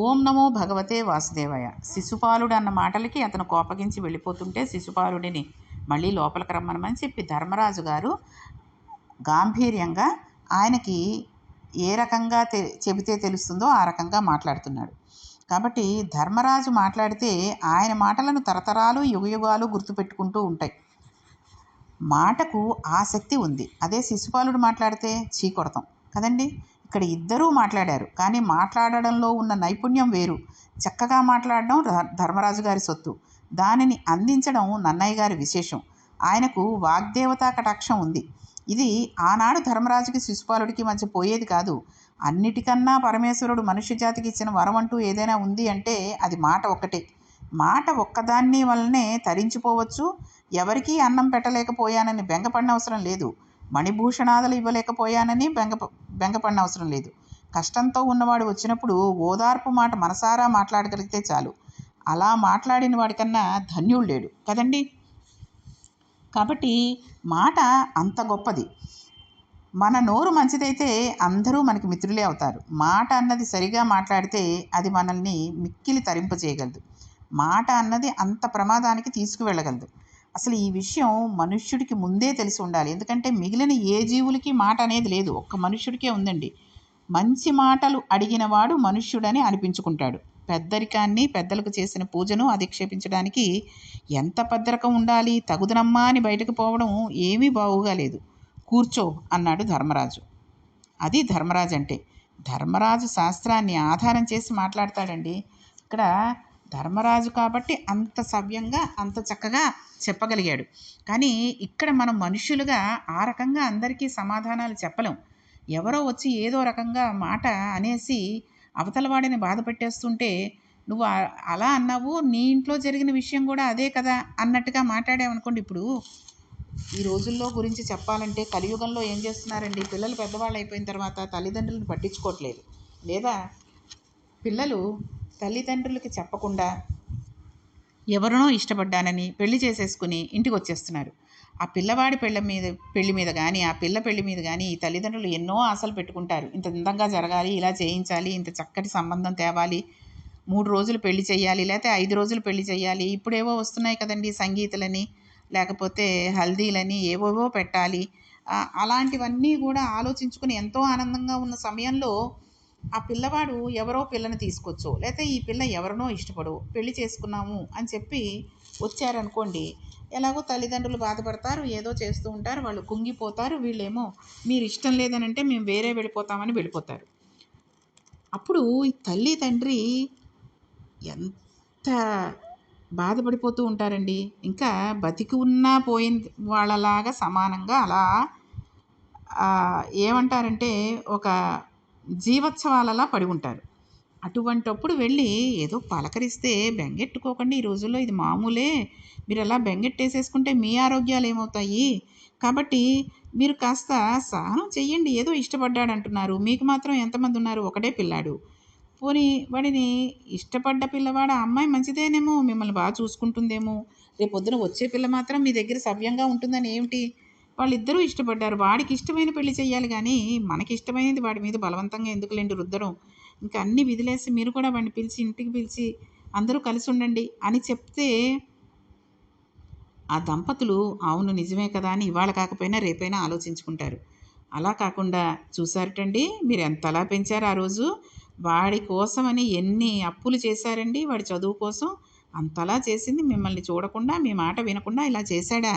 ఓం నమో భగవతే వాసుదేవాయ శిశుపాలుడు అన్న మాటలకి అతను కోపగించి వెళ్ళిపోతుంటే శిశుపాలుడిని మళ్ళీ లోపలికి రమ్మనమని చెప్పి ధర్మరాజు గారు గాంభీర్యంగా ఆయనకి ఏ రకంగా తె చెబితే తెలుస్తుందో ఆ రకంగా మాట్లాడుతున్నాడు. కాబట్టి ధర్మరాజు మాట్లాడితే ఆయన మాటలను తరతరాలు యుగయుగాలు గుర్తుపెట్టుకుంటూ ఉంటాయి. మాటకు ఆసక్తి ఉంది. అదే శిశుపాలుడు మాట్లాడితే చీకొడతాం. కదండి? ఇక్కడ ఇద్దరూ మాట్లాడారు. కానీ మాట్లాడడంలో ఉన్న నైపుణ్యం వేరు. చక్కగా మాట్లాడడం ధర్మరాజు గారి సొత్తు. దానిని అందించడం నన్నయ్య గారి విశేషం. ఆయనకు వాగ్దేవతా కటాక్షం ఉంది. ఇది ఆనాడు ధర్మరాజుకి శిశుపాలుడికి మధ్య పోయేది కాదు. అన్నిటికన్నా పరమేశ్వరుడు మనుష్య జాతికి ఇచ్చిన వరం అంటూ ఏదైనా ఉంది అంటే అది మాట ఒక్కటే. మాట ఒక్కదాన్ని వల్లనే తరించిపోవచ్చు. ఎవరికీ అన్నం పెట్టలేకపోయానని బెంగపడిన అవసరం లేదు. మణిభూషణాదులు ఇవ్వలేకపోయానని బెంగ బెంగపడిన అవసరం లేదు. కష్టంతో ఉన్నవాడు వచ్చినప్పుడు ఓదార్పు మాట మనసారా మాట్లాడగలిగితే చాలు. అలా మాట్లాడిన వాడికన్నా ధన్యుడు లేడు. కదండి? కాబట్టి మాట అంత గొప్పది. మన నోరు మంచిదైతే అందరూ మనకి మిత్రులే అవుతారు. మాట అన్నది సరిగా మాట్లాడితే అది మనల్ని మిక్కిలి తరింపజేయగలదు మాట అన్నది అంత ప్రమాదానికి తీసుకువెళ్ళగలదు. అసలు ఈ విషయం మనుష్యుడికి ముందే తెలిసి ఉండాలి. ఎందుకంటే మిగిలిన ఏ జీవులకి మాట అనేది లేదు. ఒక్క మనుష్యుడికే ఉందండి. మంచి మాటలు అడిగినవాడు మనుష్యుడని అనిపించుకుంటాడు. పెద్దరికాన్ని పెద్దలకు చేసిన పూజను అధిక్షేపించడానికి ఎంత పెద్దరకం ఉండాలి? తగుదనమ్మా అని బయటకు పోవడం ఏమీ బావుగా లేదు. కూర్చో అన్నాడు ధర్మరాజు. అది ధర్మరాజు అంటే ధర్మరాజు శాస్త్రాన్ని ఆధారం చేసి మాట్లాడతాడండి. ఇక్కడ ధర్మరాజు కాబట్టి అంత సవ్యంగా అంత చక్కగా చెప్పగలిగాడు. కానీ ఇక్కడ మనం మనుషులుగా ఆ రకంగా అందరికీ సమాధానాలు చెప్పలేం. ఎవరో వచ్చి ఏదో రకంగా మాట అనేసి అవతలవాడిని బాధ పెట్టేస్తుంటే నువ్వు అలా అన్నావు నీ ఇంట్లో జరిగిన విషయం కూడా అదే కదా అన్నట్టుగా మాట్లాడామనుకోండి ఇప్పుడు. ఈ రోజుల్లో గురించి చెప్పాలంటే కలియుగంలో ఏం చేస్తున్నారండి? పిల్లలు పెద్దవాళ్ళు అయిపోయిన తర్వాత తల్లిదండ్రులను పట్టించుకోవట్లేదు. లేదా పిల్లలు తల్లిదండ్రులకి చెప్పకుండా ఎవరినో ఇష్టపడ్డానని పెళ్ళి చేసేసుకుని ఇంటికి వచ్చేస్తున్నారు ఆ పిల్లవాడి పెళ్ళ మీద పెళ్ళి మీద కానీ ఆ పిల్ల పెళ్ళి మీద కానీ ఈ తల్లిదండ్రులు ఎన్నో ఆశలు పెట్టుకుంటారు. ఇంత అందంగా జరగాలి ఇలా చేయించాలి ఇంత చక్కటి సంబంధం తేవాలి మూడు రోజులు పెళ్ళి చేయాలి లేకపోతే ఐదు రోజులు పెళ్ళి చేయాలి ఇప్పుడేవో వస్తున్నాయి కదండి సంగీతలని లేకపోతే హల్దీలని ఏవేవో పెట్టాలి. అలాంటివన్నీ కూడా ఆలోచించుకుని ఎంతో ఆనందంగా ఉన్న సమయంలో ఆ పిల్లవాడు ఎవరో పిల్లని తీసుకొచ్చు లేకపోతే ఈ పిల్ల ఎవరినో ఇష్టపడు పెళ్ళి చేసుకున్నాము అని చెప్పి వచ్చారనుకోండి ఎలాగో తల్లిదండ్రులు బాధపడతారు ఏదో చేస్తూ ఉంటారు వాళ్ళు కుంగిపోతారు వీళ్ళేమో మీరు ఇష్టం లేదనంటే మేము వేరే వెళ్ళిపోతామని వెళ్ళిపోతారు. అప్పుడు ఈ తల్లి తండ్రి ఎంత బాధపడిపోతూ ఉంటారండి. ఇంకా బతికి ఉన్నా పోయిన వాళ్ళలాగా సమానంగా అలా ఏమంటారంటే ఒక జీవోత్సవాలలా పడి ఉంటారు. అటువంటప్పుడు వెళ్ళి ఏదో పలకరిస్తే బెంగెట్టుకోకండి ఈ రోజుల్లో ఇది మామూలే. మీరు అలా బెంగెట్టేసేసుకుంటే మీ ఆరోగ్యాలు ఏమవుతాయి కాబట్టి మీరు కాస్త సహనం చెయ్యండి ఏదో ఇష్టపడ్డాడు అంటున్నారు మీకు మాత్రం ఎంతమంది ఉన్నారు ఒకటే పిల్లాడు. పోనీ వాడిని ఇష్టపడ్డ పిల్లవాడ అమ్మాయి మంచిదేనేమో మిమ్మల్ని బాగా చూసుకుంటుందేమో. రేపొద్దున వచ్చే పిల్ల మాత్రం మీ దగ్గర సవ్యంగా ఉంటుందని ఏమిటి? వాళ్ళిద్దరూ ఇష్టపడ్డారు. వాడికి ఇష్టమైన పెళ్ళి చేయాలి కానీ మనకి ఇష్టమైనది వాడి మీద బలవంతంగా ఎందుకులేండి రుద్దడం ఇంకా అన్ని విధిలేసి మీరు కూడా వాడిని పిలిచి ఇంటికి పిలిచి అందరూ కలిసి ఉండండి అని చెప్తే ఆ దంపతులు అవును నిజమే కదా అని ఇవాళ కాకపోయినా రేపైనా ఆలోచించుకుంటారు. అలా కాకుండా చూసారటండి మీరు ఎంతలా పెంచారు ఆ రోజు? వాడి కోసమని ఎన్ని అప్పులు చేశారండి? వాడి చదువు కోసం అంతలా చేసింది మిమ్మల్ని చూడకుండా మీ మాట వినకుండా ఇలా చేశాడా?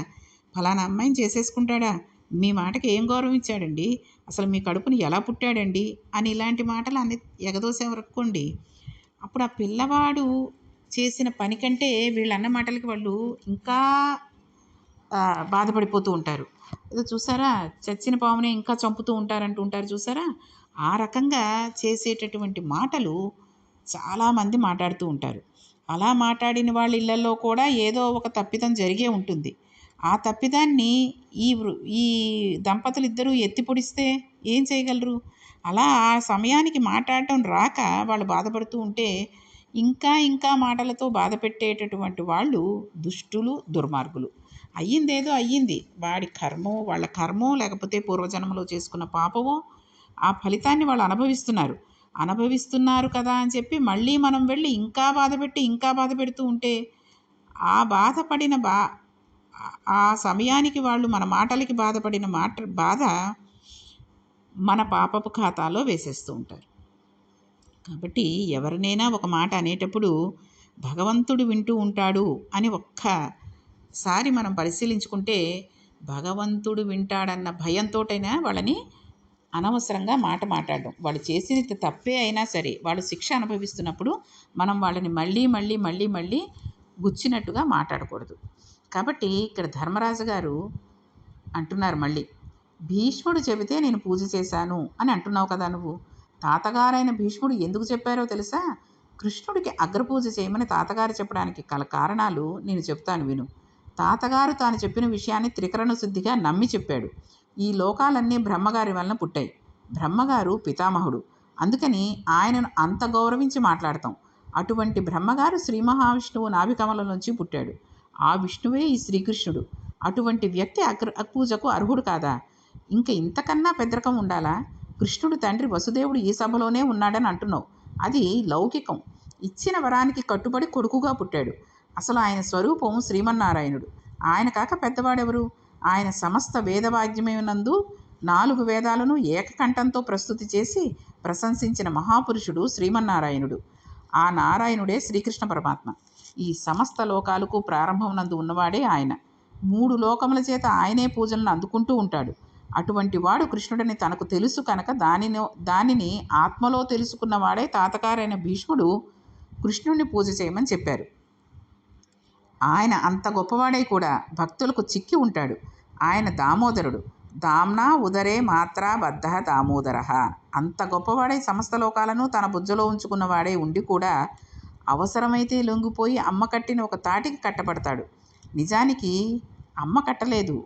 ఫలానా అమ్మాయిని చేసేసుకుంటాడా? మీ మాటకి ఏం గౌరవం ఇచ్చాడండి? అసలు మీ కడుపుని ఎలా పుట్టాడండి? అని ఇలాంటి మాటలు అన్ని ఎగదోసేవరక్కోండి అప్పుడు ఆ పిల్లవాడు చేసిన పని కంటే వీళ్ళన్న మాటలకి వాళ్ళు ఇంకా బాధపడిపోతూ ఉంటారు. ఏదో చూసారా? చచ్చిన పామునే ఇంకా చంపుతూ ఉంటారంటూ ఉంటారు చూసారా? ఆ రకంగా చేసేటటువంటి మాటలు చాలామంది మాట్లాడుతూ ఉంటారు. అలా మాట్లాడిన వాళ్ళ ఇళ్ళల్లో కూడా ఏదో ఒక తప్పిదం జరిగే ఉంటుంది. ఆ తప్పిదాన్ని ఈ వృ- ఈ దంపతులు ఇద్దరూ ఎత్తి పొడిస్తే ఏం చేయగలరు? అలా ఆ సమయానికి మాట్లాడటం రాక వాళ్ళు బాధపడుతూ ఉంటే ఇంకా ఇంకా మాటలతో బాధ పెట్టేటటువంటి వాళ్ళు దుష్టులు దుర్మార్గులు. అయ్యిందేదో అయ్యింది. వాడి కర్మో వాళ్ళ కర్మో లేకపోతే పూర్వజన్మలో చేసుకున్న పాపమో ఆ ఫలితాన్ని వాళ్ళు అనుభవిస్తున్నారు. అనుభవిస్తున్నారు కదా అని చెప్పి మళ్ళీ మనం వెళ్ళి ఇంకా బాధపెట్టి ఇంకా బాధ పెడుతూ ఉంటే ఆ బాధపడిన బా ఆ సమయానికి వాళ్ళు మన మాటలకి బాధపడిన మాట బాధ మన పాపపు ఖాతాలో వేసేస్తూ ఉంటారు. కాబట్టి ఎవరినైనా ఒక మాట అనేటప్పుడు భగవంతుడు వింటూ ఉంటాడు అని ఒక్కసారి మనం పరిశీలించుకుంటే భగవంతుడు వింటాడన్న భయంతోటైనా వాళ్ళని అనవసరంగా మాట మాట్లాడడం. వాళ్ళు చేసిన తప్పే అయినా సరే వాళ్ళు శిక్ష అనుభవిస్తున్నప్పుడు మనం వాళ్ళని మళ్ళీ మళ్ళీ మళ్ళీ మళ్ళీ గుచ్చినట్టుగా మాట్లాడకూడదు. కాబట్టి ఇక్కడ ధర్మరాజు గారు అంటున్నారు మళ్ళీ భీష్ముడు చెబితే నేను పూజ చేశాను అని అంటున్నావు కదా నువ్వు. తాతగారైన భీష్ముడు ఎందుకు చెప్పారో తెలుసా? కృష్ణుడికి అగ్రపూజ చేయమని తాతగారు చెప్పడానికి కల కారణాలు నేను చెప్తాను విను. తాతగారు తాను చెప్పిన విషయాన్ని త్రికరణ శుద్ధిగా నమ్మి చెప్పాడు. ఈ లోకాలన్నీ బ్రహ్మగారి వలన పుట్టాయి. బ్రహ్మగారు పితామహుడు. అందుకని ఆయనను అంత గౌరవించి మాట్లాడతాం. అటువంటి బ్రహ్మగారు శ్రీ మహావిష్ణువు నాభికమలం నుంచి పుట్టాడు. ఆ విష్ణువే ఈ శ్రీకృష్ణుడు. అటువంటి వ్యక్తి అగ్ర పూజకు అర్హుడు కాదా? ఇంక ఇంతకన్నా పెద్దరకం ఉండాలా? కృష్ణుడు తండ్రి వసుదేవుడు ఈ సభలోనే ఉన్నాడని అంటున్నావు. అది లౌకికం. ఇచ్చిన వరానికి కట్టుబడి కొడుకుగా పుట్టాడు. అసలు ఆయన స్వరూపం శ్రీమన్నారాయణుడు. ఆయన కాక పెద్దవాడెవరు? ఆయన సమస్త వేదవాద్యమైనందు నాలుగు వేదాలను ఏకకంఠంతో ప్రస్తుతి చేసి ప్రశంసించిన మహాపురుషుడు శ్రీమన్నారాయణుడు. ఆ నారాయణుడే శ్రీకృష్ణ పరమాత్మ. ఈ సమస్త లోకాలకు ప్రారంభం నందు ఉన్నవాడే ఆయన. మూడు లోకముల చేత ఆయనే పూజలను అందుకుంటూ ఉంటాడు. అటువంటి వాడు కృష్ణుడని తనకు తెలుసు కనుక దానిని దానిని ఆత్మలో తెలుసుకున్నవాడే తాతకారైన భీష్ముడు కృష్ణుడిని పూజ చేయమని చెప్పారు. ఆయన అంత గొప్పవాడై కూడా భక్తులకు చిక్కి ఉంటాడు. ఆయన దామోదరుడు. దామ్నా ఉదరే మాత్రా బద్ధ దామోదర. అంత గొప్పవాడై సమస్త లోకాలను తన బుజ్జలో ఉంచుకున్నవాడే ఉండి కూడా అవసరమైతే లొంగిపోయి అమ్మ కట్టిన ఒక తాటికి కట్టబడతాడు. నిజానికి అమ్మ కట్టలేదు.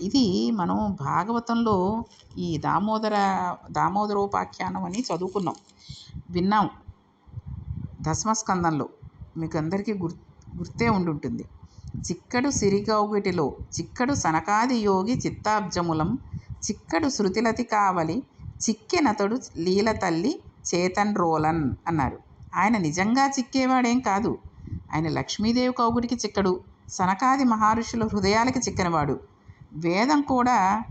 ఇది మనం భాగవతంలో ఈ దామోదర దామోదరోపాఖ్యానం అని చదువుకున్నాం. విన్నాం. దశమస్కందంలో మీకు అందరికీ గుర్ గుర్తే ఉండుంటుంది. చిక్కడు సిరిగౌగిటిలో చిక్కడు సనకాది యోగి చిత్తాబ్జములం చిక్కడు శృతిలతి కావలి చిక్కినతడు లీల తల్లి చేతన్ రోలన్ అన్నారు. ఆయన నిజంగా చిక్కేవాడేం కాదు. ఆయన లక్ష్మీదేవి కౌగుడికి చిక్కడు సనకాది మహర్షుల హృదయాలకి చిక్కనివాడు. వేదం కూడా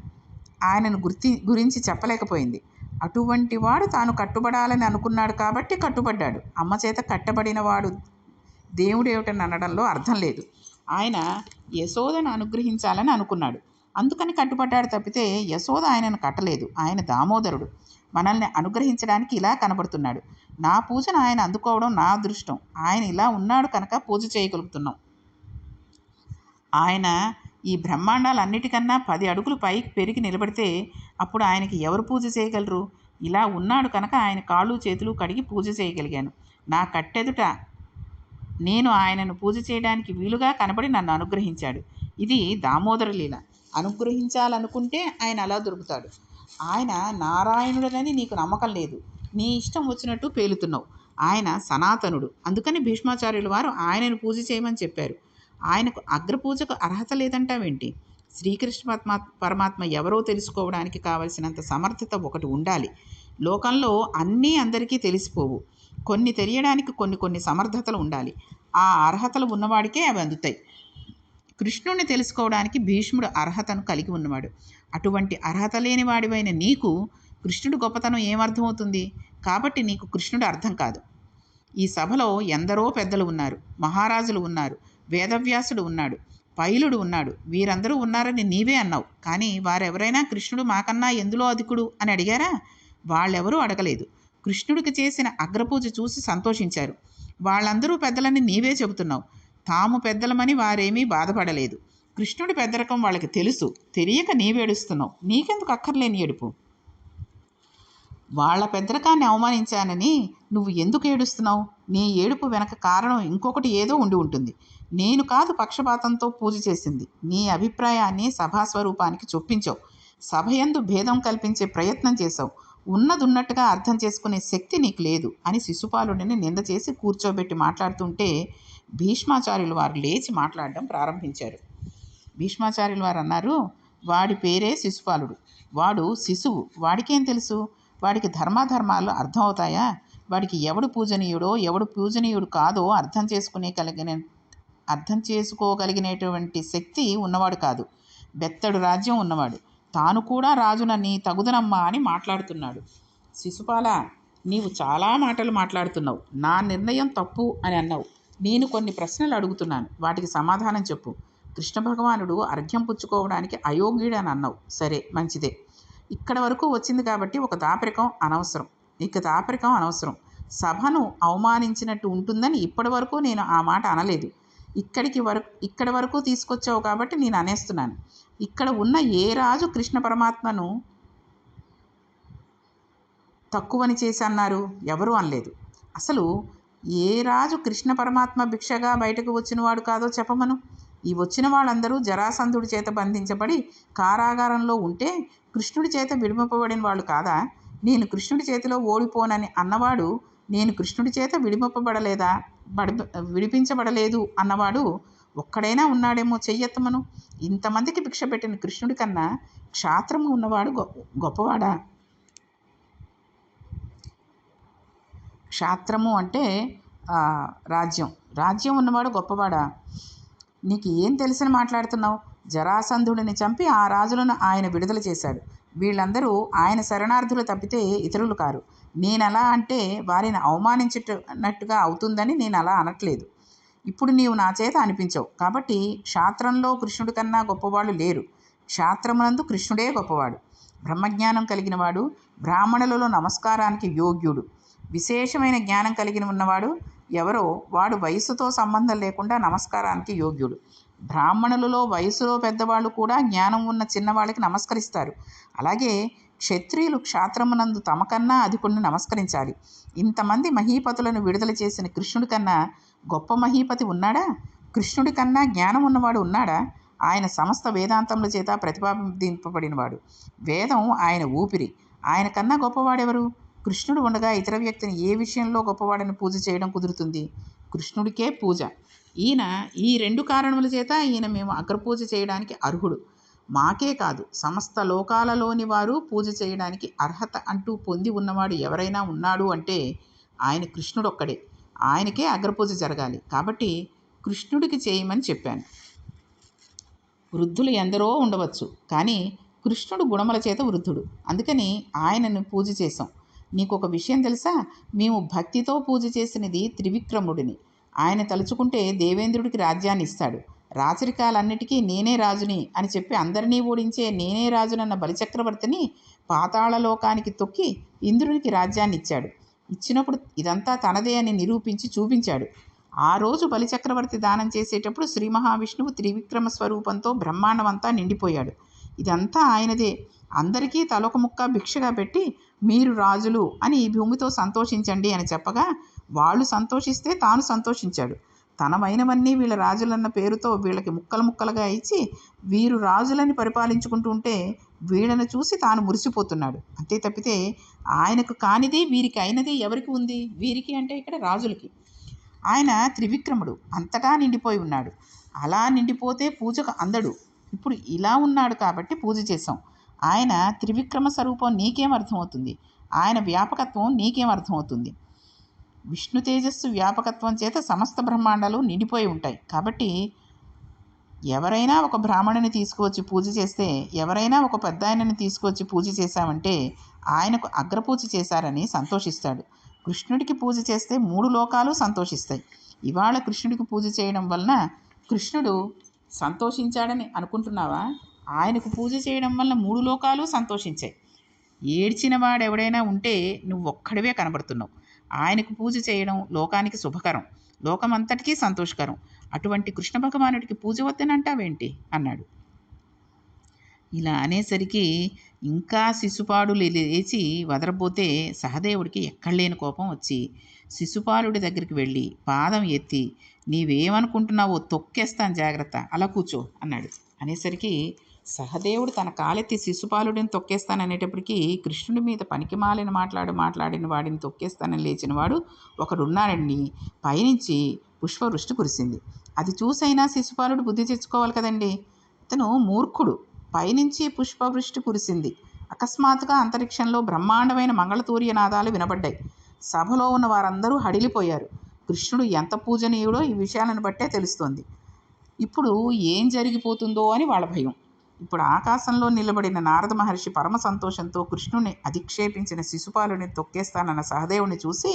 ఆయనను గుర్తి గురించి చెప్పలేకపోయింది. అటువంటి వాడు తాను కట్టుబడాలని అనుకున్నాడు కాబట్టి కట్టుబడ్డాడు. అమ్మ చేత కట్టబడినవాడు దేవుడేమిటని అనడంలో అర్థం లేదు. ఆయన యశోదను అనుగ్రహించాలని అనుకున్నాడు. అందుకని కట్టుబడ్డాడు తప్పితే యశోద ఆయనను కట్టలేదు. ఆయన దామోదరుడు. మనల్ని అనుగ్రహించడానికి ఇలా కనబడుతున్నాడు. నా పూజను ఆయన అందుకోవడం నా అదృష్టం. ఆయన ఇలా ఉన్నాడు కనుక పూజ చేయగలుగుతున్నాం. ఆయన ఈ బ్రహ్మాండాలన్నిటికన్నా పది అడుగులు పైకి పెరిగి నిలబడితే అప్పుడు ఆయనకి ఎవరు పూజ చేయగలరు? ఇలా ఉన్నాడు కనుక ఆయన కాళ్ళు చేతులు కడిగి పూజ చేయగలిగాను. నా కట్టెదుట నేను ఆయనను పూజ చేయడానికి వీలుగా కనబడి నన్ను అనుగ్రహించాడు. ఇది దామోదర లీల. అనుగ్రహించాలనుకుంటే ఆయన అలా దొరుకుతాడు. ఆయన నారాయణుడనని నీకు నమ్మకం లేదు. నీ ఇష్టం వచ్చినట్టు పేలుతున్నావు. ఆయన సనాతనుడు. అందుకని భీష్మాచార్యుల వారు ఆయనను పూజ చేయమని చెప్పారు. ఆయనకు అగ్రపూజకు అర్హత లేదంటావేంటి? శ్రీకృష్ణ పరమా పరమాత్మ ఎవరో తెలుసుకోవడానికి కావలసినంత సమర్థత ఒకటి ఉండాలి. లోకంలో అన్నీ అందరికీ తెలిసిపోవు. కొన్ని తెలియడానికి కొన్ని కొన్ని సమర్థతలు ఉండాలి. ఆ అర్హతలు ఉన్నవాడికే అవి అందుతాయి. కృష్ణుణ్ణి తెలుసుకోవడానికి భీష్ముడు అర్హతను కలిగి ఉన్నవాడు. అటువంటి అర్హత లేని వాడివైన నీకు కృష్ణుడు గొప్పతనం ఏమర్థమవుతుంది? కాబట్టి నీకు కృష్ణుడు అర్థం కాదు. ఈ సభలో ఎందరో పెద్దలు ఉన్నారు. మహారాజులు ఉన్నారు. వేదవ్యాసుడు ఉన్నాడు. పైలుడు ఉన్నాడు. వీరందరూ ఉన్నారని నీవే అన్నావు. కానీ వారెవరైనా కృష్ణుడు మాకన్నా ఎందులో అధికుడు అని అడిగారా? వాళ్ళెవరూ అడగలేదు. కృష్ణుడికి చేసిన అగ్రపూజ చూసి సంతోషించారు. వాళ్ళందరూ పెద్దలని నీవే చెబుతున్నావు. తాము పెద్దలమని వారేమీ బాధపడలేదు. కృష్ణుడి పెద్దరకం వాళ్ళకి తెలుసు. తెలియక నీవేడుస్తున్నావు నీకెందుకు అక్కర్లేని ఏడుపు? వాళ్ళ పెద్దరకాన్ని అవమానించానని నువ్వు ఎందుకు ఏడుస్తున్నావు? నీ ఏడుపు వెనక కారణం ఇంకొకటి ఏదో ఉండి ఉంటుంది. నేను కాదు పక్షపాతంతో పూజ చేసింది. నీ అభిప్రాయాన్ని సభాస్వరూపానికి చొప్పించావు. సభయందు భేదం కల్పించే ప్రయత్నం చేశావు. ఉన్నదున్నట్టుగా అర్థం చేసుకునే శక్తి నీకు లేదు అని శిశుపాలుడిని నింద చేసి కూర్చోబెట్టి మాట్లాడుతుంటే భీష్మాచార్యులు వారు లేచి మాట్లాడడం ప్రారంభించారు. భీష్మాచార్యులు వారు అన్నారు వాడి పేరే శిశుపాలుడు. వాడు శిశువు. వాడికేం తెలుసు? వాడికి ధర్మాధర్మాలు అర్థమవుతాయా? వాడికి ఎవడు పూజనీయుడో ఎవడు పూజనీయుడు కాదో అర్థం చేసుకునే కలిగిన అర్థం చేసుకోగలిగినటువంటి శక్తి ఉన్నవాడు కాదు. బెత్తడు రాజ్యం ఉన్నవాడు. తాను కూడా రాజునని తగుదనమ్మా అని మాట్లాడుతున్నాడు. శిశుపాల నీవు చాలా మాటలు మాట్లాడుతున్నావు. నా నిర్ణయం తప్పు అని అన్నావు. నేను కొన్ని ప్రశ్నలు అడుగుతున్నాను. వాటికి సమాధానం చెప్పు. కృష్ణ భగవానుడు అర్ఘ్యం పుచ్చుకోవడానికి అయోగ్యుడు అని అన్నావు. సరే మంచిదే. ఇక్కడ వరకు వచ్చింది కాబట్టి ఒక దాపరికం అనవసరం. ఇక దాపరికం అనవసరం. సభను అవమానించినట్టు ఉంటుందని ఇప్పటి వరకు నేను ఆ మాట అనలేదు. ఇక్కడికి వరకు ఇక్కడ వరకు తీసుకొచ్చావు కాబట్టి నేను అనేస్తున్నాను. ఇక్కడ ఉన్న ఏ రాజు కృష్ణ పరమాత్మను తక్కువని చేసి అన్నారు? ఎవరూ అనలేదు. అసలు ఏ రాజు కృష్ణ పరమాత్మ భిక్షగా బయటకు వచ్చినవాడు కాదో చెప్పమను. ఈ వచ్చిన వాళ్ళందరూ జరాసంధుడి చేత బంధించబడి కారాగారంలో ఉంటే కృష్ణుడి చేత విడిమపబడిన వాళ్ళు కాదా? నేను కృష్ణుడి చేతిలో ఓడిపోనని అన్నవాడు నేను కృష్ణుడి చేత విడిమపబడలేదా బడి విడిపించబడలేదు అన్నవాడు ఒక్కడైనా ఉన్నాడేమో చెయ్యెత్తమను. ఇంతమందికి భిక్ష పెట్టిన కృష్ణుడి కన్నా క్షాత్రము ఉన్నవాడు గొ గొప్పవాడా? క్షాత్రము అంటే రాజ్యం. రాజ్యం ఉన్నవాడు గొప్పవాడా? నీకు ఏం తెలిసని మాట్లాడుతున్నావు? జరాసంధుడిని చంపి ఆ రాజులను ఆయన విడుదల చేశాడు. వీళ్ళందరూ ఆయన శరణార్థులు తప్పితే ఇతరులు కారు. నేను అలా అంటే వారిని అవమానించినట్టుగా అవుతుందని నేను అలా అనట్లేదు. ఇప్పుడు నీవు నా చేత అనిపించవు. కాబట్టి క్షాత్రంలో కృష్ణుడి కన్నా గొప్పవాళ్ళు లేరు. క్షాత్రమునందు కృష్ణుడే గొప్పవాడు. బ్రహ్మజ్ఞానం కలిగినవాడు బ్రాహ్మణులలో నమస్కారానికి యోగ్యుడు. విశేషమైన జ్ఞానం కలిగిన ఉన్నవాడు ఎవరో వాడు వయసుతో సంబంధం లేకుండా నమస్కారానికి యోగ్యుడు. బ్రాహ్మణులలో వయసులో పెద్దవాళ్ళు కూడా జ్ఞానం ఉన్న చిన్నవాళ్ళకి నమస్కరిస్తారు. అలాగే క్షత్రియులు క్షాత్రమునందు తమకన్నా అధికుణ్ణి నమస్కరించాలి. ఇంతమంది మహీపతులను విడుదల చేసిన కృష్ణుడి కన్నా గొప్ప మహీపతి ఉన్నాడా? కృష్ణుడి కన్నా జ్ఞానం ఉన్నవాడు ఉన్నాడా? ఆయన సమస్త వేదాంతముల చేత ప్రతిపాదింపబడినవాడు. వేదం ఆయన ఊపిరి. ఆయన కన్నా గొప్పవాడెవరు? కృష్ణుడు ఉండగా ఇతర వ్యక్తిని ఏ విషయంలో గొప్పవాడని పూజ చేయడం కుదురుతుంది? కృష్ణుడికే పూజ. ఈయన ఈ రెండు కారణముల చేత ఈయన మేము అగ్రపూజ చేయడానికి అర్హుడు. మాకే కాదు సమస్త లోకాలలోని వారు పూజ చేయడానికి అర్హత అంటూ పొంది ఉన్నవాడు ఎవరైనా ఉన్నాడు అంటే ఆయన కృష్ణుడొక్కడే. ఆయనకే అగ్రపూజ జరగాలి. కాబట్టి కృష్ణుడికి చేయమని చెప్పాను. వృద్ధులు ఎందరో ఉండవచ్చు కానీ కృష్ణుడు గుణముల చేత వృద్ధుడు. అందుకని ఆయనను పూజ చేశాం. నీకు ఒక విషయం తెలుసా? మేము భక్తితో పూజ చేసినది త్రివిక్రముడిని. ఆయన తలుచుకుంటే దేవేంద్రుడికి రాజ్యాన్ని ఇస్తాడు రాచరికాలన్నిటికీ నేనే రాజుని అని చెప్పి అందరినీ ఓడించే నేనే రాజునన్న బలిచక్రవర్తిని పాతాళలోకానికి తొక్కి ఇంద్రునికి రాజ్యాన్ని ఇచ్చాడు ఇచ్చినప్పుడు ఇదంతా తనదే అని నిరూపించి చూపించాడు. ఆ రోజు బలిచక్రవర్తి దానం చేసేటప్పుడు శ్రీ మహావిష్ణువు త్రివిక్రమ స్వరూపంతో బ్రహ్మాండమంతా నిండిపోయాడు. ఇదంతా ఆయనదే. అందరికీ తలొక ముక్క భిక్షగా పెట్టి మీరు రాజులు అని ఈ భూమితో సంతోషించండి అని చెప్పగా వాళ్ళు సంతోషిస్తే తాను సంతోషించాడు. తనమైనవన్నీ వీళ్ళ రాజులన్న పేరుతో వీళ్ళకి ముక్కలు ముక్కలుగా ఇచ్చి వీరు రాజులని పరిపాలించుకుంటూ ఉంటే వీళ్ళని చూసి తాను మురిసిపోతున్నాడు. అంతే తప్పితే ఆయనకు కానిది వీరికి అయినది ఎవరికి ఉంది? వీరికి అంటే ఇక్కడ రాజులకి. ఆయన త్రివిక్రముడు. అంతటా నిండిపోయి ఉన్నాడు. అలా నిండిపోతే పూజకు అందడు. ఇప్పుడు ఇలా ఉన్నాడు కాబట్టి పూజ చేసాం ఆయన త్రివిక్రమ స్వరూపం నీకేం అర్థమవుతుంది? ఆయన వ్యాపకత్వం నీకేం అర్థమవుతుంది? విష్ణు తేజస్సు వ్యాపకత్వం చేత సమస్త బ్రహ్మాండాలు నిండిపోయి ఉంటాయి. కాబట్టి ఎవరైనా ఒక బ్రాహ్మణుని తీసుకువచ్చి పూజ చేస్తే ఎవరైనా ఒక పెద్ద ఆయనని తీసుకువచ్చి పూజ చేశామంటే ఆయనకు అగ్రపూజ చేశారని సంతోషిస్తాడు. కృష్ణుడికి పూజ చేస్తే మూడు లోకాలు సంతోషిస్తాయి. ఇవాళ కృష్ణుడికి పూజ చేయడం వలన కృష్ణుడు సంతోషించాడని అనుకుంటున్నావా? ఆయనకు పూజ చేయడం వల్ల మూడు లోకాలు సంతోషించాయి. ఏడ్చిన వాడెవడైనా ఉంటే నువ్వు ఒక్కడివే కనబడుతున్నావు. ఆయనకు పూజ చేయడం లోకానికి శుభకరం. లోకమంతటికీ సంతోషకరం. అటువంటి కృష్ణ భగవానుడికి పూజ వద్దనంటావేంటి? అన్నాడు. ఇలా అనేసరికి ఇంకా శిశుపాడులు లేచి వదరబోతే సహదేవుడికి ఎక్కడలేని కోపం వచ్చి శిశుపాలుడి దగ్గరికి వెళ్ళి పాదం ఎత్తి నీవేమనుకుంటున్నావో తొక్కేస్తాను జాగ్రత్త. అలా కూర్చో అన్నాడు. అనేసరికి సహదేవుడు తన కాలెత్తి శిశుపాలుడిని తొక్కేస్తాననేటప్పటికీ కృష్ణుడి మీద పనికిమాలిన మాట్లాడు మాట్లాడిన వాడిని తొక్కేస్తానని లేచిన వాడు ఒకడున్నాడండి పైనుంచి పుష్పవృష్టి కురిసింది. అది చూసైనా శిశుపాలుడు బుద్ధి తెచ్చుకోవాలి కదండి. అతను మూర్ఖుడు. పైనుంచి పుష్పవృష్టి కురిసింది. అకస్మాత్తుగా అంతరిక్షంలో బ్రహ్మాండమైన మంగళతూర్య నాదాలు వినబడ్డాయి. సభలో ఉన్న వారందరూ హడిలిపోయారు. కృష్ణుడు ఎంత పూజనీయుడో ఈ విషయాలను బట్టే తెలుస్తోంది. ఇప్పుడు ఏం జరిగిపోతుందో అని వాళ్ళ భయం. ఇప్పుడు ఆకాశంలో నిలబడిన నారద మహర్షి పరమ సంతోషంతో కృష్ణుని అధిక్షేపించిన శిశుపాలుని తొక్కేస్తానన్న సహదేవుని చూసి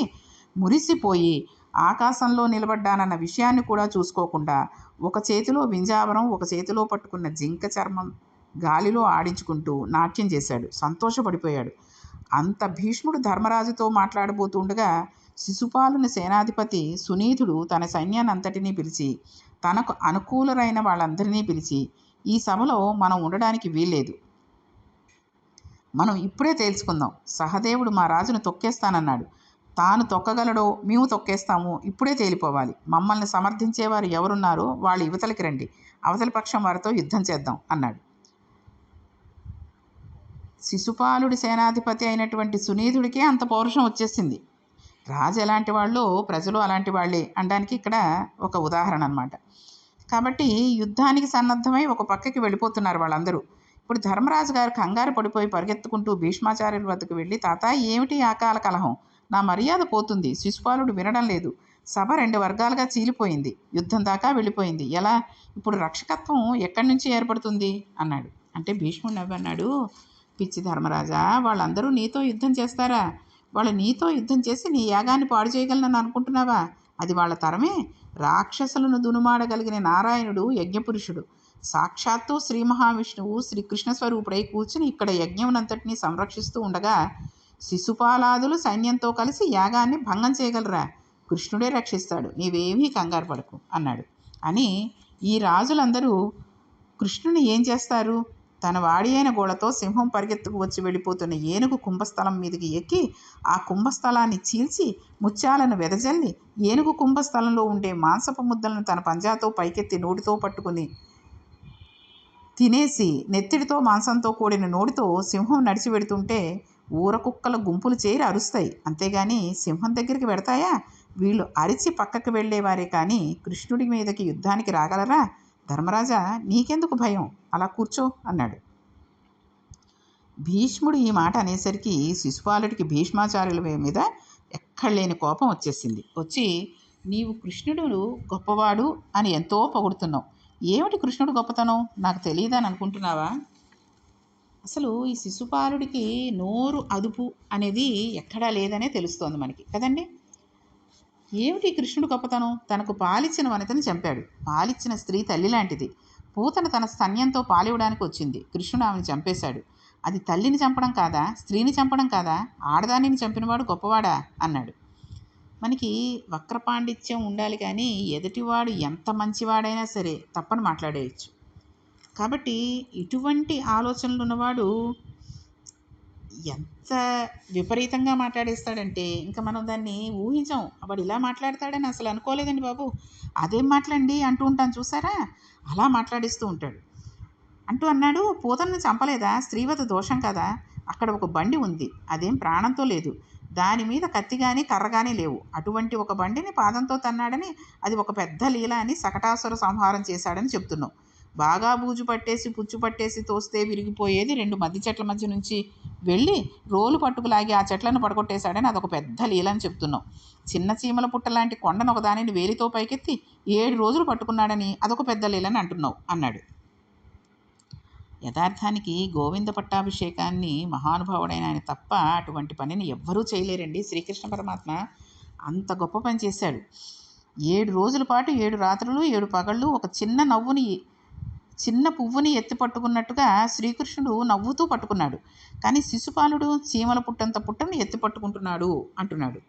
మురిసిపోయి ఆకాశంలో నిలబడ్డానన్న విషయాన్ని కూడా చూసుకోకుండా ఒక చేతిలో వింజావరం ఒక చేతిలో పట్టుకున్న జింక చర్మం గాలిలో ఆడించుకుంటూ నాట్యం చేశాడు. సంతోషపడిపోయాడు. అంత భీష్ముడు ధర్మరాజుతో మాట్లాడబోతుండగా శిశుపాలుని సేనాధిపతి సునీతుడు తన సైన్యాన్నంతటినీ పిలిచి తనకు అనుకూలరైన వాళ్ళందరినీ పిలిచి ఈ సభలో మనం ఉండడానికి వీల్లేదు. మనం ఇప్పుడే తేల్చుకుందాం. సహదేవుడు మా రాజును తొక్కేస్తానన్నాడు. తాను తొక్కగలడో మేము తొక్కేస్తాము. ఇప్పుడే తేలిపోవాలి. మమ్మల్ని సమర్థించేవారు ఎవరున్నారో వాళ్ళు యువతలకి రండి. అవతలి పక్షం వారితో యుద్ధం చేద్దాం అన్నాడు. శిశుపాలుడి సేనాధిపతి అయినటువంటి సునీధుడికే అంత పౌరుషం వచ్చేసింది. రాజు ఎలాంటి వాళ్ళు ప్రజలు అలాంటి వాళ్ళే అనడానికి ఇక్కడ ఒక ఉదాహరణ అనమాట కాబట్టి యుద్ధానికి సన్నద్ధమై ఒక పక్కకి వెళ్ళిపోతున్నారు వాళ్ళందరూ. ఇప్పుడు ధర్మరాజు గారు కంగారు పడిపోయి పరిగెత్తుకుంటూ భీష్మాచార్యుల వద్దకు వెళ్ళి తాత ఏమిటి ఆకాల కలహం? నా మర్యాద పోతుంది. శిశుపాలుడు వినడం లేదు. సభ రెండు వర్గాలుగా చీలిపోయింది. యుద్ధం దాకా వెళ్ళిపోయింది. ఎలా? ఇప్పుడు రక్షకత్వం ఎక్కడి నుంచి ఏర్పడుతుంది? అన్నాడు. అంటే భీష్ముడు నవ్వన్నాడు పిచ్చి ధర్మరాజా వాళ్ళందరూ నీతో యుద్ధం చేస్తారా? వాళ్ళు నీతో యుద్ధం చేసి నీ యాగాన్ని పాడు చేయగలనని అనుకుంటున్నావా? అది వాళ్ళ తరమే రాక్షసులను దునుమాడగలిగిన నారాయణుడు యజ్ఞపురుషుడు. సాక్షాత్తు శ్రీ మహావిష్ణువు శ్రీకృష్ణ స్వరూపుడై కూర్చుని ఇక్కడ యజ్ఞమునంతటినీ సంరక్షిస్తూ ఉండగా శిశుపాలాదులు సైన్యంతో కలిసి యాగాన్ని భంగం చేయగలరా? కృష్ణుడే రక్షిస్తాడు నీవేమీ కంగారు పడకు అన్నాడు. అని ఈ రాజులందరూ కృష్ణుని ఏం చేస్తారు? తన వాడి అయిన గోడతో సింహం పరిగెత్తుకు వచ్చి వెళ్ళిపోతున్న ఏనుగు కుంభస్థలం మీదకి ఎక్కి ఆ కుంభస్థలాన్ని చీల్చి ముత్యాలను వెదజల్లి ఏనుగు కుంభస్థలంలో ఉండే మాంసపు ముద్దలను తన పంజాతో పైకెత్తి నోటితో పట్టుకుని తినేసి నెత్తిడితో మాంసంతో కూడిన నోటితో సింహం నడిచి పెడుతుంటే ఊర కుక్కల గుంపులు చేరి అరుస్తాయి. అంతేగాని సింహం దగ్గరికి పెడతాయా వీళ్ళు అరిచి పక్కకు వెళ్ళేవారే కానీ కృష్ణుడి మీదకి యుద్ధానికి రాగలరా? ధర్మరాజా నీకెందుకు భయం? అలా కూర్చో అన్నాడు. భీష్ముడు ఈ మాట అనేసరికి శిశుపాలుడికి భీష్మాచార్యుల మీద ఎక్కడలేని కోపం వచ్చేసింది. వచ్చి నీవు కృష్ణుడు గొప్పవాడు అని ఎంతో పొగుడుతున్నావు. ఏమిటి కృష్ణుడు గొప్పతనం? నాకు తెలియదని అనుకుంటున్నావా? అసలు ఈ శిశుపాలుడికి నోరు అదుపు అనేది ఎక్కడా లేదనే తెలుస్తోంది మనకి. కదండి? ఏమిటి కృష్ణుడు గొప్పతనం? తనకు పాలిచ్చిన వనితను చంపాడు. పాలిచ్చిన స్త్రీ తల్లి లాంటిది. పూతన తన స్తన్యంతో పాలివ్వడానికి వచ్చింది. కృష్ణుడు ఆమెను చంపేశాడు. అది తల్లిని చంపడం కాదా? స్త్రీని చంపడం కాదా? ఆడదానిని చంపినవాడు గొప్పవాడా? అన్నాడు. మనకి వక్రపాండిత్యం ఉండాలి కానీ ఎదుటివాడు ఎంత మంచివాడైనా సరే తప్పని మాట్లాడేయచ్చు. కాబట్టి ఇటువంటి ఆలోచనలు ఉన్నవాడు ఎంత విపరీతంగా మాట్లాడేస్తాడంటే ఇంకా మనం దాన్ని ఊహించాం. వాడు ఇలా మాట్లాడతాడని అసలు అనుకోలేదండి బాబు. అదేం మాట్లాడండి అంటూ ఉంటాను చూసారా? అలా మాట్లాడిస్తూ ఉంటాడు. అంటూ అన్నాడు పూతలను చంపలేదా? స్త్రీవత దోషం కదా. అక్కడ ఒక బండి ఉంది. అదేం ప్రాణంతో లేదు. దాని మీద కత్తి కానీ కర్ర కానీ లేవు. అటువంటి ఒక బండిని పాదంతో తన్నాడని అది ఒక పెద్ద లీల అని సకటాసుర సంహారం చేశాడని చెప్తున్నావు. బాగా బూజు పట్టేసి పుచ్చు పట్టేసి తోస్తే విరిగిపోయేది రెండు మధ్య చెట్ల మధ్య నుంచి వెళ్ళి రోలు పట్టుకులాగి ఆ చెట్లను పడగొట్టేశాడని అదొక పెద్ద లీల అని చెప్తున్నావు చిన్న చీమల పుట్ట లాంటి కొండను ఒకదానిని వేలితో పైకెత్తి ఏడు రోజులు పట్టుకున్నాడని అదొక పెద్ద లీలని అంటున్నావు అన్నాడు. యథార్థానికి గోవింద పట్టాభిషేకాన్ని మహానుభావుడైన ఆయన తప్ప అటువంటి పనిని ఎవ్వరూ చేయలేరండి. శ్రీకృష్ణ పరమాత్మ అంత గొప్ప పని చేశాడు. ఏడు రోజుల పాటు ఏడు రాత్రులు ఏడు పగళ్ళు ఒక చిన్న నవ్వుని చిన్న పువ్వుని ఎత్తి పట్టుకున్నట్టుగా శ్రీకృష్ణుడు నవ్వుతూ పట్టుకున్నాడు. కానీ శిశుపాలుడు చీమల పుట్టంత పుట్టను ఎత్తి పట్టుకుంటున్నాడు అంటున్నాడు.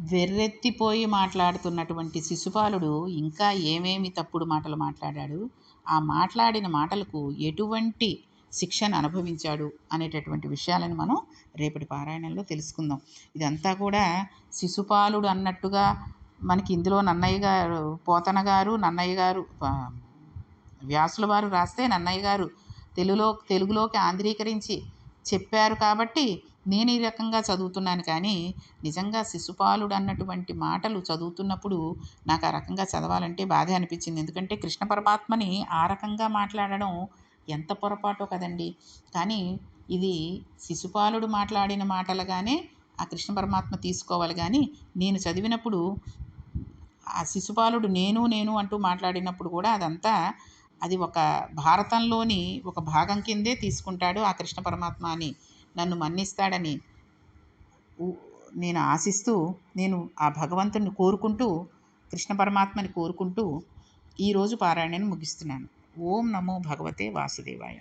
వెర్రెత్తిపోయి మాట్లాడుతున్నటువంటి శిశుపాలుడు ఇంకా ఏమేమి తప్పుడు మాటలు మాట్లాడాడు? ఆ మాట్లాడిన మాటలకు ఎటువంటి శిక్షను అనుభవించాడు అనేటటువంటి విషయాలను మనం రేపటి పారాయణంలో తెలుసుకుందాం. ఇదంతా కూడా శిశుపాలుడు అన్నట్టుగా మనకి ఇందులో నన్నయ్య గారు పోతన గారు నన్నయ్య గారు వ్యాసుల వారు రాస్తే నన్నయ్య గారు తెలుగులో తెలుగులోకి ఆంధ్రీకరించి చెప్పారు కాబట్టి నేను ఈ రకంగా చదువుతున్నాను. కానీ నిజంగా శిశుపాలుడు అన్నటువంటి మాటలు చదువుతున్నప్పుడు నాకు ఆ రకంగా చదవాలంటే బాధ అనిపించింది. ఎందుకంటే కృష్ణ పరమాత్మని ఆ రకంగా మాట్లాడడం ఎంత పొరపాటో కదండి. కానీ ఇది శిశుపాలుడు మాట్లాడిన మాటలుగానే ఆ కృష్ణ పరమాత్మ తీసుకోవాలి. కానీ నేను చదివినప్పుడు ఆ శిశుపాలుడు నేను నేను అంటూ మాట్లాడినప్పుడు కూడా అదంతా అది ఒక భారతంలోని ఒక భాగం కిందే తీసుకుంటాడు ఆ కృష్ణ పరమాత్మ అని. నన్ను మన్నిస్తాడని నేను ఆశిస్తూ నేను ఆ భగవంతుని కోరుకుంటూ కృష్ణ పరమాత్మని కోరుకుంటూ ఈరోజు పారాయణను ముగిస్తున్నాను. ఓం నమో భగవతే వాసుదేవాయ.